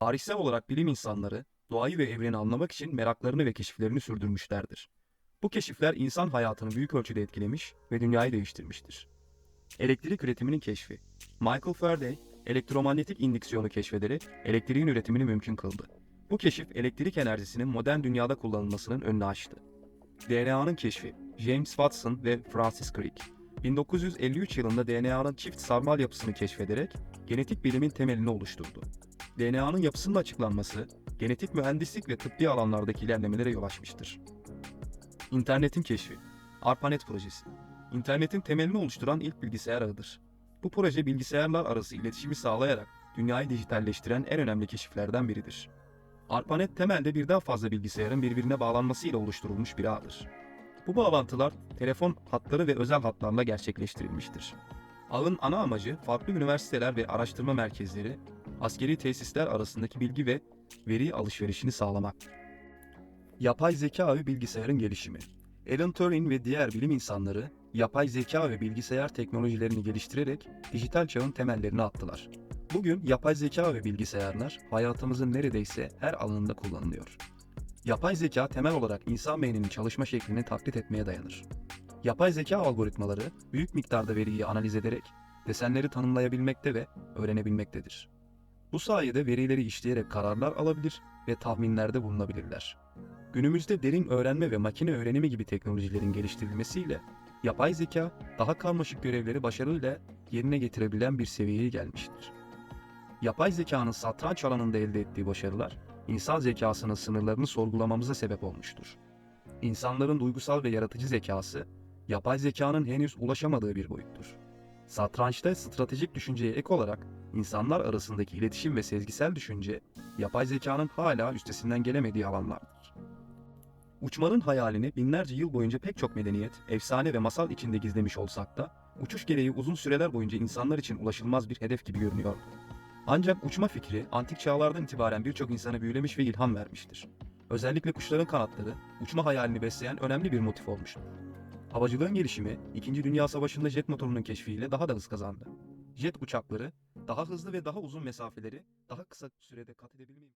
Tarihsel olarak bilim insanları doğayı ve evreni anlamak için meraklarını ve keşiflerini sürdürmüşlerdir. Bu keşifler insan hayatını büyük ölçüde etkilemiş ve dünyayı değiştirmiştir. Elektrik üretiminin keşfi Michael Faraday, elektromanyetik indüksiyonu keşfederek elektriğin üretimini mümkün kıldı. Bu keşif elektrik enerjisinin modern dünyada kullanılmasının önünü açtı. DNA'nın keşfi James Watson ve Francis Crick 1953 yılında DNA'nın çift sarmal yapısını keşfederek genetik bilimin temelini oluşturdu. DNA'nın yapısının açıklanması, genetik mühendislik ve tıbbi alanlardaki ilerlemelere yol açmıştır. İnternetin keşfi ARPANET projesi İnternetin temelini oluşturan ilk bilgisayar ağıdır. Bu proje bilgisayarlar arası iletişimi sağlayarak dünyayı dijitalleştiren en önemli keşiflerden biridir. ARPANET temelde birden fazla bilgisayarın birbirine bağlanmasıyla oluşturulmuş bir ağdır. Bu bağlantılar telefon hatları ve özel hatlarla gerçekleştirilmiştir. Ağın ana amacı farklı üniversiteler ve araştırma merkezleri, askeri tesisler arasındaki bilgi ve veri alışverişini sağlamak. Yapay zeka ve bilgisayarın gelişimi Alan Turing ve diğer bilim insanları yapay zeka ve bilgisayar teknolojilerini geliştirerek dijital çağın temellerini attılar. Bugün yapay zeka ve bilgisayarlar hayatımızın neredeyse her alanında kullanılıyor. Yapay zeka temel olarak insan beyninin çalışma şeklini taklit etmeye dayanır. Yapay zeka algoritmaları büyük miktarda veriyi analiz ederek desenleri tanımlayabilmekte ve öğrenebilmektedir. Bu sayede verileri işleyerek kararlar alabilir ve tahminlerde bulunabilirler. Günümüzde derin öğrenme ve makine öğrenimi gibi teknolojilerin geliştirilmesiyle yapay zeka daha karmaşık görevleri başarıyla yerine getirebilen bir seviyeye gelmiştir. Yapay zekanın satranç alanında elde ettiği başarılar, insan zekasının sınırlarını sorgulamamıza sebep olmuştur. İnsanların duygusal ve yaratıcı zekası, yapay zekanın henüz ulaşamadığı bir boyuttur. Satrançta stratejik düşünceye ek olarak insanlar arasındaki iletişim ve sezgisel düşünce, yapay zekanın hala üstesinden gelemediği alanlardır. Uçmanın hayalini binlerce yıl boyunca pek çok medeniyet, efsane ve masal içinde gizlemiş olsak da, uçuş gereği uzun süreler boyunca insanlar için ulaşılmaz bir hedef gibi görünüyordu. Ancak uçma fikri antik çağlardan itibaren birçok insanı büyülemiş ve ilham vermiştir. Özellikle kuşların kanatları, uçma hayalini besleyen önemli bir motif olmuştur. Havacılığın gelişimi, 2. Dünya Savaşı'nda jet motorunun keşfiyle daha da hız kazandı. Jet uçakları, daha hızlı ve daha uzun mesafeleri daha kısa sürede kat edebilmeyi